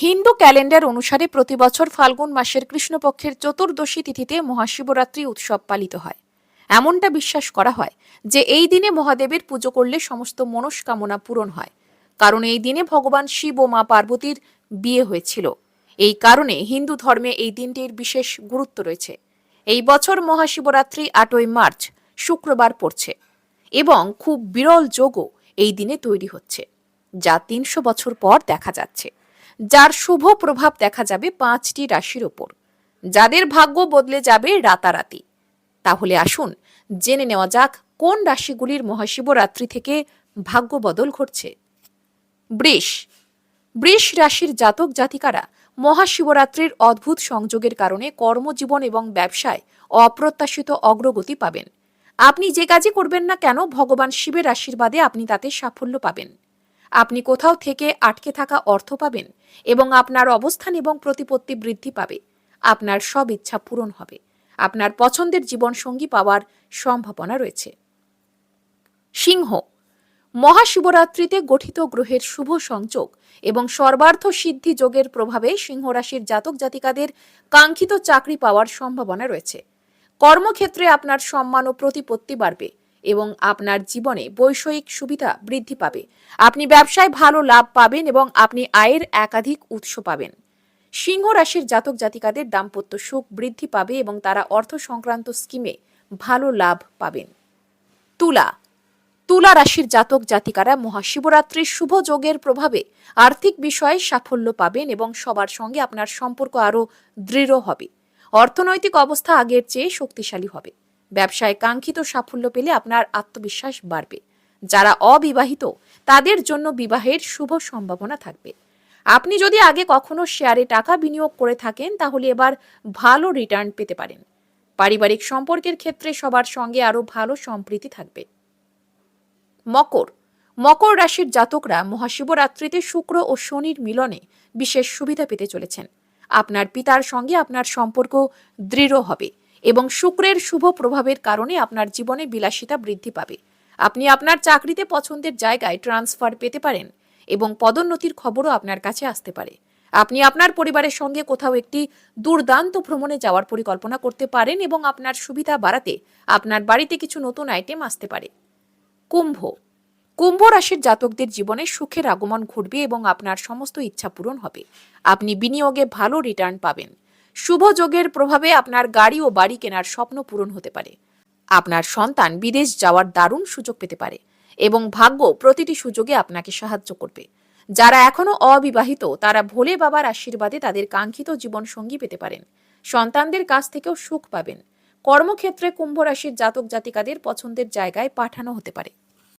Hindu calendar অনুসারে প্রতি বছর ফাল্গুন মাসের কৃষ্ণপক্ষের চতুর্দশী তিথিতে মহাশিবরাত্রি উৎসব পালিত হয়। এমনটা বিশ্বাস করা হয় যে এই দিনে মহাদেবের পুজো করলে সমস্ত মনস্কামনা পূরণ হয়। কারণ এই দিনে ভগবান শিব ও মা পার্বতীর বিয়ে হয়েছিল। এই কারণে হিন্দু ধর্মে এই দিনটির বিশেষ গুরুত্ব রয়েছে। এই বছর মহাশিবরাত্রি আটই মার্চ, শুক্রবার পড়ছে এবং খুব বিরল যোগও এই দিনে তৈরি হচ্ছে, যা তিনশো বছর পর দেখা যাচ্ছে। যার শুভ প্রভাব দেখা যাবে পাঁচটি রাশির ওপর। যাদের ভাগ্য বদলে যাবে রাতারাতি। তাহলে আসুন জেনে নেওয়া যাক কোন রাশিগুলির মহাশিবরাত্রি থেকে ভাগ্য বদল ঘটছে। বৃষ। বৃষ রাশির জাতক জাতিকারা মহাশিবরাত্রির অদ্ভুত সংযোগের কারণে কর্মজীবন এবং ব্যবসায় অপ্রত্যাশিত অগ্রগতি পাবেন। আপনি যে কাজই করবেন না কেন, ভগবান শিবের আশীর্বাদে আপনি তাতে সাফল্য পাবেন। আপনি কোথাও থেকে আটকে থাকা অর্থ পাবেন এবং আপনার অবস্থান এবং প্রতিপত্তি বৃদ্ধি পাবে। আপনার সব ইচ্ছা পূরণ হবে। আপনার পছন্দের জীবন সঙ্গী পাওয়ার সম্ভাবনা রয়েছে। সিংহ মহাশিবরাত্রিতে গঠিত গ্রহের শুভ সংযোগ এবং সর্বার্থ সিদ্ধি যোগের প্রভাবে সিংহরাশির জাতক জাতিকাদের কাঙ্ক্ষিত চাকরি পাওয়ার সম্ভাবনা রয়েছে। কর্মক্ষেত্রে আপনার সম্মান ও প্রতিপত্তি বাড়বে। এবং আপনার জীবনে বৈষয়িক সুবিধা বৃদ্ধি পাবে। আপনি ব্যবসায় ভালো লাভ পাবেন এবং আপনি আয়ের একাধিক উৎস পাবেন। সিংহ রাশির জাতক জাতিকাদের দাম্পত্য সুখ বৃদ্ধি পাবে এবং তারা অর্থ সংক্রান্ত স্কিমে ভালো লাভ পাবেন। তুলা। তুলা রাশির জাতক জাতিকারা মহাশিবরাত্রির শুভ যোগের প্রভাবে আর্থিক বিষয়ে সাফল্য পাবেন এবং সবার সঙ্গে আপনার সম্পর্ক আরও দৃঢ় হবে। অর্থনৈতিক অবস্থা আগের চেয়ে শক্তিশালী হবে। ব্যবসায় কাঙ্ক্ষিত সাফল্য পেলে আপনার আত্মবিশ্বাস বাড়বে। যারা অবিবাহিত, তাদের জন্য বিবাহের শুভ সম্ভাবনা থাকবে। আপনি যদি আগে কখনো শেয়ারে টাকা বিনিয়োগ করে থাকেন, তাহলে এবার ভালো রিটার্ন পেতে পারেন। পারিবারিক সম্পর্কের ক্ষেত্রে সবার সঙ্গে আরও ভালো সম্প্রীতি থাকবে। মকর। মকর রাশির জাতকরা মহাশিবরাত্রিতে শুক্র ও শনির মিলনে বিশেষ সুবিধা পেতে চলেছেন। আপনার পিতার সঙ্গে আপনার সম্পর্ক দৃঢ় হবে। এবং শুক্রের শুভ প্রভাবের কারণে আপনার জীবনে বিলাসিতা বৃদ্ধি পাবে। আপনি আপনার চাকরিতে পছন্দের জায়গায় ট্রান্সফার পেতে পারেন এবং পদোন্নতির খবরও আপনার কাছে আসতে পারে। আপনি আপনার পরিবারের সঙ্গে কোথাও একটি দুর্দান্ত ভ্রমণে যাওয়ার পরিকল্পনা করতে পারেন এবং আপনার সুবিধা বাড়াতে আপনার বাড়িতে কিছু নতুন আইটেম আসতে পারে। কুম্ভ। কুম্ভ রাশির জাতকদের জীবনে সুখের আগমন ঘটবে এবং আপনার সমস্ত ইচ্ছা পূরণ হবে। আপনি বিনিয়োগে ভালো রিটার্ন পাবেন। শুভ যোগের প্রভাবে আপনার গাড়ি ও বাড়ি কেনার স্বপ্ন পূরণ হতে পারে। আপনার সন্তান বিদেশ যাওয়ার দারুণ সুযোগ পেতে পারে এবং ভাগ্য প্রতিটি সুযোগে আপনাকে সাহায্য করবে। যারা এখনও অবিবাহিত, তারা ভোলে বাবার আশীর্বাদে তাদের কাঙ্ক্ষিত জীবনসঙ্গী পেতে পারেন। সন্তানদের কাছ থেকেও সুখ পাবেন। কর্মক্ষেত্রে কুম্ভ রাশির জাতক জাতিকাদের পছন্দের জায়গায় পাঠানো হতে পারে।